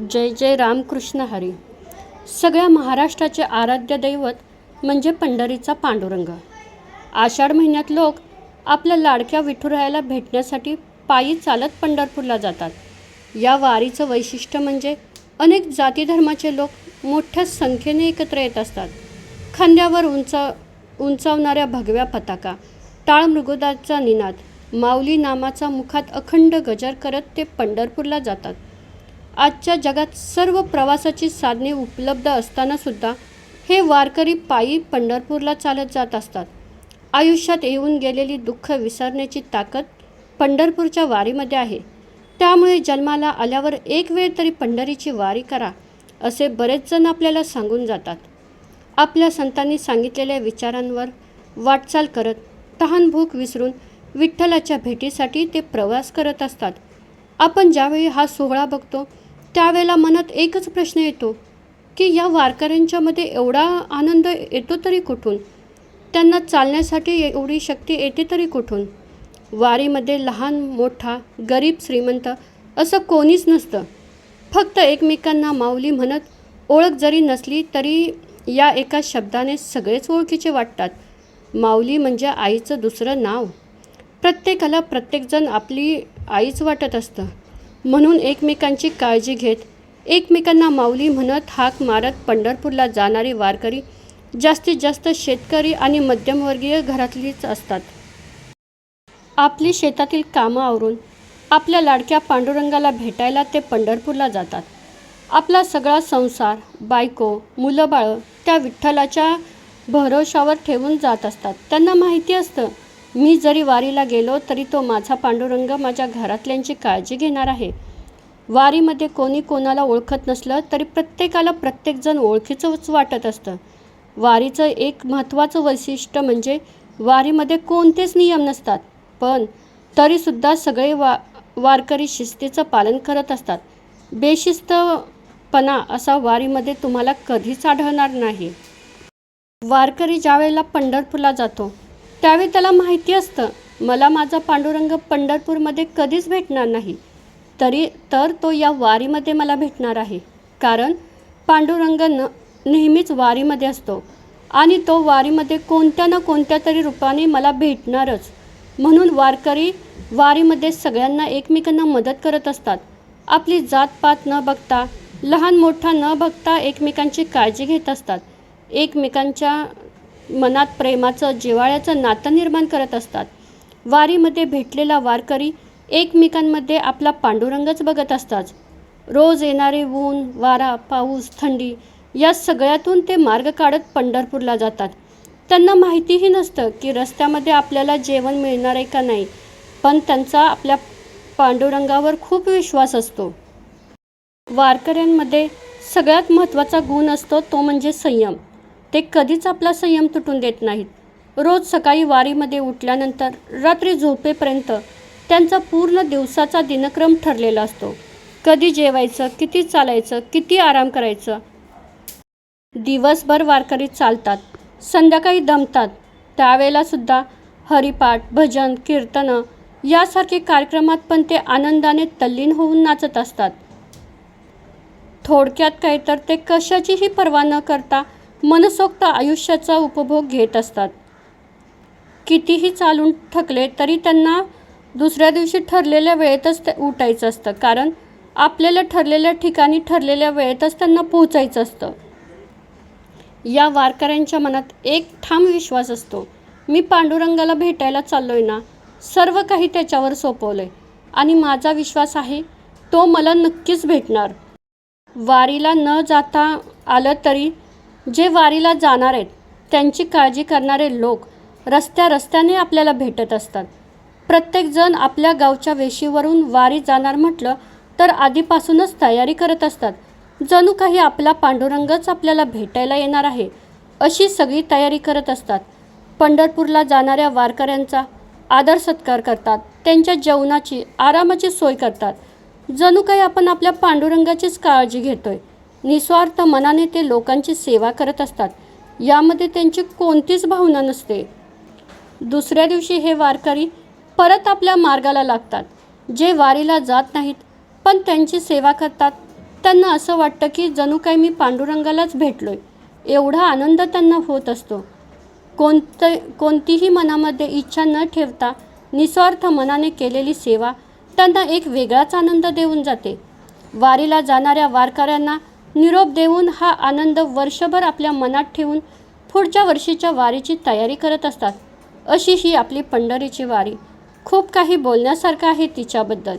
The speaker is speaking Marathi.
जय जय रामकृष्ण हरी. सगळ्या महाराष्ट्राचे आराध्य दैवत म्हणजे पंढरीचा पांडुरंग. आषाढ महिन्यात लोक आपल्या लाडक्या विठुरायाला भेटण्यासाठी पायी चालत पंढरपूरला जातात. या वारीचं वैशिष्ट्य म्हणजे अनेक जाती धर्माचे लोक मोठ्या संख्येने एकत्र येत असतात. खांद्यावर उंच उंचावणाऱ्या भगव्या पताका टाळ मृगोदाचा निनाद माऊली नामाचा मुखात अखंड गजर करत ते पंढरपूरला जातात. आजच्या जगात सर्व प्रवासाची साधने उपलब्ध असतानासुद्धा हे वारकरी पायी पंढरपूरला चालत जात असतात. आयुष्यात येऊन गेलेली दुःख विसरण्याची ताकद पंढरपूरच्या वारीमध्ये आहे. त्यामुळे जन्माला आल्यावर एक वेळ तरी पंढरीची वारी करा असे बरेच जण आपल्याला सांगून जातात. आपल्या संतांनी सांगितलेल्या विचारांवर वाटचाल करत तहानभूक विसरून विठ्ठलाच्या भेटीसाठी ते प्रवास करत असतात. आपण ज्यावेळी हा सोहळा बघतो त्यावेळेला मनात एकच प्रश्न येतो की या वारकऱ्यांच्यामध्ये एवढा आनंद येतो तरी कुठून? त्यांना चालण्यासाठी एवढी शक्ती येते तरी कुठून? वारीमध्ये लहान मोठा गरीब श्रीमंत असं कोणीच नसतं. फक्त एकमेकांना माऊली म्हणत ओळख जरी नसली तरी या एका शब्दाने सगळेच ओळखीचे वाटतात. माऊली म्हणजे आईचं दुसरं नाव. प्रत्येकाला प्रत्येकजण आपली आईच वाटत असतं. म्हणून एकमेकांची काळजी घेत एकमेकांना माऊली म्हणत हाक मारत पंढरपूरला जाणारी वारकरी जास्तीत जास्त शेतकरी आणि मध्यमवर्गीय घरातलीच असतात. आपली शेतातील कामं आवरून आपल्या लाडक्या पांडुरंगाला भेटायला ते पंढरपूरला जातात. आपला सगळा संसार बायको मुलं बाळं त्या विठ्ठलाच्या भरोशावर ठेवून जात असतात. त्यांना माहिती असतं मी जरी वारीला गेलो तरी तो माझा पांडुरंग माझ्या घरातल्यांची काळजी घेणार आहे. वारीमध्ये कोणी कोणाला ओळखत नसलं तरी प्रत्येकाला प्रत्येकजण ओळखीचंच वाटत असतं. वारीचं एक महत्त्वाचं वैशिष्ट्य म्हणजे वारीमध्ये कोणतेच नियम नसतात पण तरीसुद्धा सगळे वा वारकरी शिस्तीचं पालन करत असतात. बेशिस्तपणा असा वारीमध्ये तुम्हाला कधीच आढळणार नाही. वारकरी ज्यावेळेला पंढरपूरला जातो त्यावेळी त्याला माहिती असतं मला माझा पांडुरंग पंढरपूरमध्ये कधीच भेटणार नाही. तरी तर तो या वारीमध्ये मला भेटणार आहे. कारण पांडुरंग न नेहमीच वारीमध्ये असतो. आणि तो वारीमध्ये कोणत्या ना कोणत्या तरी रूपाने मला भेटणारच. म्हणून वारकरी वारीमध्ये सगळ्यांना एकमेकांना मदत करत असतात. आपली जातपात न बघता लहान मोठा न बघता एकमेकांची काळजी घेत असतात. एकमेकांच्या मनात प्रेमाचं जिव्हाळ्याचं नातं निर्माण करत असतात. वारीमध्ये भेटलेला वारकरी एकमेकांमध्ये आपला पांडुरंगच बघत असतात. रोज येणारे ऊन वारा पाऊस थंडी या सगळ्यातून ते मार्ग काढत पंढरपूरला जातात. त्यांना माहितीही नसतं की रस्त्यामध्ये आपल्याला जेवण मिळणार आहे का नाही पण त्यांचा आपल्या पांडुरंगावर खूप विश्वास असतो. वारकऱ्यांमध्ये सगळ्यात महत्त्वाचा गुण असतो तो म्हणजे संयम. ते कधीच आपला संयम तुटून देत नाहीत. रोज सकाळी वारीमध्ये उठल्यानंतर रात्री झोपेपर्यंत त्यांचा पूर्ण दिवसाचा दिनक्रम ठरलेला असतो. कधी जेवायचं किती चालायचं किती आराम करायचं? दिवसभर वारकरी चालतात संध्याकाळी दमतात. त्यावेळेलासुद्धा हरिपाठ भजन कीर्तनं यासारखे कार्यक्रमात पण ते आनंदाने तल्लीन होऊन नाचत असतात. थोडक्यात काय तर ते कशाचीही पर्वा न करता मनसोक्त आयुष्याचा उपभोग घेत असतात. कितीही चालून थकले तरी त्यांना दुसऱ्या दिवशी ठरलेल्या वेळेतच ते उठायचं असतं. कारण आपल्याला ठरलेल्या ठिकाणी ठरलेल्या वेळेतच त्यांना पोहोचायचं असतं. या वारकऱ्यांच्या मनात एक ठाम विश्वास असतो. मी पांडुरंगाला भेटायला चाललो आहे ना सर्व काही त्याच्यावर सोपवलं आहे आणि माझा विश्वास आहे तो मला नक्कीच भेटणार. वारीला न जाता आलं तरी जे वारीला जाणार आहेत त्यांची काळजी करणारे लोक रस्त्या रस्त्याने आपल्याला भेटत असतात. प्रत्येकजण आपल्या गावच्या वेशीवरून वारी जाणार म्हटलं तर आधीपासूनच तयारी करत असतात. जणू काही आपला पांडुरंगच आपल्याला भेटायला येणार आहे अशी सगळी तयारी करत असतात. पंढरपूरला जाणाऱ्या वारकऱ्यांचा आदर सत्कार करतात त्यांच्या जेवणाची आरामाची सोय करतात. जणू काही आपण आपल्या पांडुरंगाचीच काळजी घेतोय. निस्वार्थ मनाने ते लोकांची सेवा करत असतात. यामध्ये त्यांची कोणतीच भावना नसते. दुसऱ्या दिवशी हे वारकरी परत आपल्या मार्गाला लागतात जे वारीला जात नाहीत पण त्यांची सेवा करतात. त्यांना असं वाटतं की जणू काही मी पांडुरंगालाच भेटलोय. एवढा आनंद त्यांना होत असतो. कोणतं कोणतीही मनामध्ये इच्छा न ठेवता निस्वार्थ मनाने केलेली सेवा त्यांना एक वेगळाच आनंद देऊन जाते. वारीला जाणाऱ्या वारकऱ्यांना निरोप देऊन हा आनंद वर्षभर आपल्या मनात ठेवून पुढच्या वर्षीच्या वारीची तयारी करत असतात. अशी ही आपली पंढरीची वारी. खूप काही बोलण्यासारखं आहे तिच्याबद्दल.